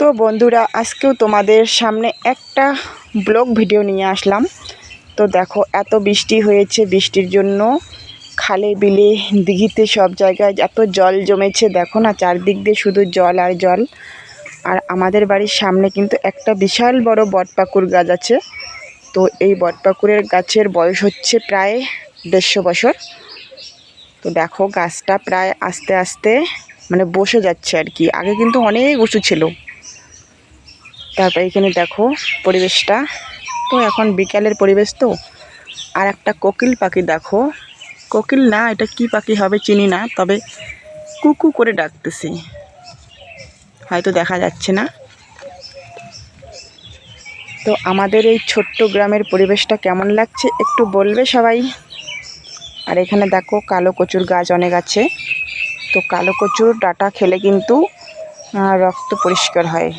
তো বন্ধুরা, আজকেও তোমাদের সামনে একটা ব্লগ ভিডিও নিয়ে আসলাম। তো দেখো, এত বৃষ্টি হয়েছে, বৃষ্টির জন্য খালে বিলে, দিঘিতে সব জায়গায় এত জল জমেছে। দেখো না, চারদিক দিয়ে শুধু জল আর জল। আর আমাদের বাড়ির সামনে কিন্তু একটা বিশাল বড় বটপাকুর গাছ আছে। তো এই বটপাকুরের গাছের বয়স হচ্ছে প্রায় দেড়শো বছর। তো দেখো, গাছটা প্রায় আস্তে আস্তে মানে বসে যাচ্ছে আর কি। আগে কিন্তু অনেক উঁচু ছিল। তারপর এখানে দেখো পরিবেশটা। তো এখন বিকালের পরিবেশ তো। আর একটা কোকিল পাখি দেখো। কোকিল না, এটা কি পাখি হবে চিনি না, তবে কুকু করে ডাকতেছি। হয়তো দেখা যাচ্ছে না। তো আমাদের এই ছোট্ট গ্রামের পরিবেশটা কেমন লাগছে একটু বলবে সবাই? আর এখানে দেখো কালো কচুর গাছ অনেক আছে। তো কালো কচুর ডাটা খেলে কিন্তু রক্ত পরিষ্কার হয়।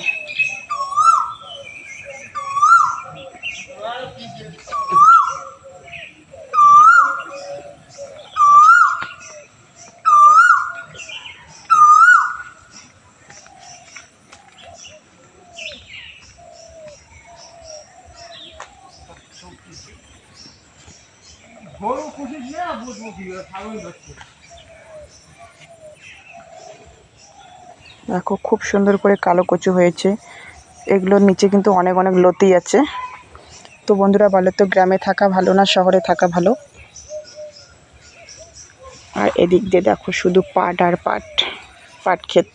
বড় খুশি বুঝব কি ছাগল ধরছে। দেখো, খুব সুন্দর করে কালো কচু হয়েছে। এগুলোর নিচে কিন্তু অনেক অনেক লতি আছে। তো বন্ধুরা, বলো তো, গ্রামে থাকা ভালো না শহরে থাকা ভালো? আর এদিক দিয়ে দেখো, শুধু পাট আর পাট পাট ক্ষেত।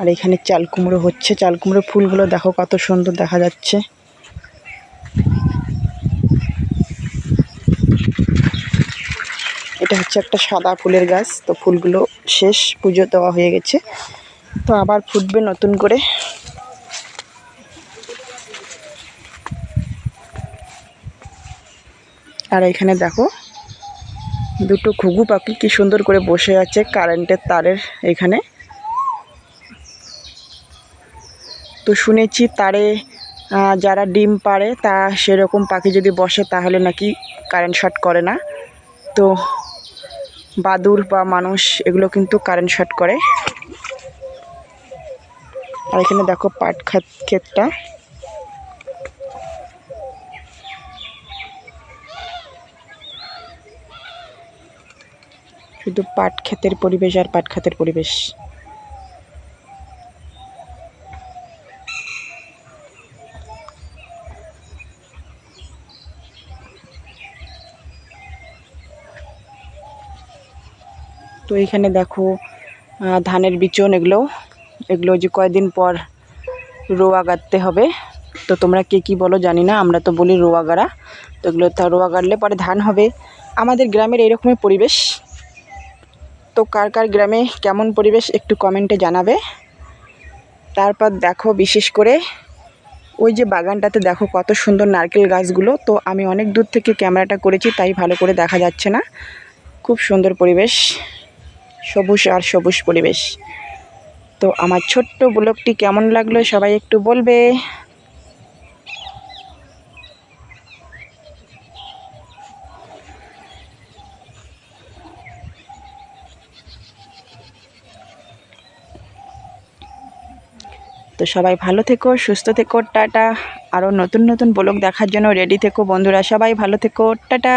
আর এখানে চাল কুমড়ো হচ্ছে। চাল কুমড়ো ফুলগুলো দেখো কত সুন্দর দেখা যাচ্ছে। এটা হচ্ছে একটা সাদা ফুলের গাছ। তো ফুলগুলো শেষ, পুজো দেওয়া হয়ে গেছে। তো আবার ফুটবে নতুন করে। আর এখানে দেখো, দুটো ঘুঘু পাখি কি সুন্দর করে বসে আছে কারেন্টের তারের এখানে। তো শুনেছি তারে যারা ডিম পাড়ে, তা সেরকম পাখি যদি বসে, তাহলে নাকি কারেন্ট শর্ট করে না। তো বাদুর বা মানুষ, এগুলো কিন্তু কারেন্ট শর্ট করে। আর এখানে দেখো পাট খাত ক্ষেতটা। শুধু পাট ক্ষেতের পরিবেশ আর পাট খাতের পরিবেশ। তো এখানে দেখো ধানের বিচন এগুলো। এগুলো যে কয়দিন পর রোয়া গাড়তে হবে, তো তোমরা কে কী বলো জানি না, আমরা তো বলি রোয়া গাড়া। তো এগুলো তা রোয়া গাড়লে পরে ধান হবে। আমাদের গ্রামের এরকমই পরিবেশ। তো কার কার গ্রামে কেমন পরিবেশ একটু কমেন্টে জানাবে। তারপর দেখো বিশেষ করে, ওই যে বাগানটাতে দেখো কত সুন্দর নারকেল গাছগুলো। তো আমি অনেক দূর থেকে ক্যামেরাটা করেছি, তাই ভালো করে দেখা যাচ্ছে না। খুব সুন্দর পরিবেশ। সবুজ আর সবুজ পরিবেশ। তো আমার ছোট্ট ব্লগটি কেমন লাগল সবাই একটু বলবে। তো সবাই ভালো থেকো, সুস্থ থেকো, টাটা। আরও নতুন নতুন ব্লগ দেখার জন্য রেডি থেকো বন্ধুরা, সবাই ভালো থেকো, টাটা।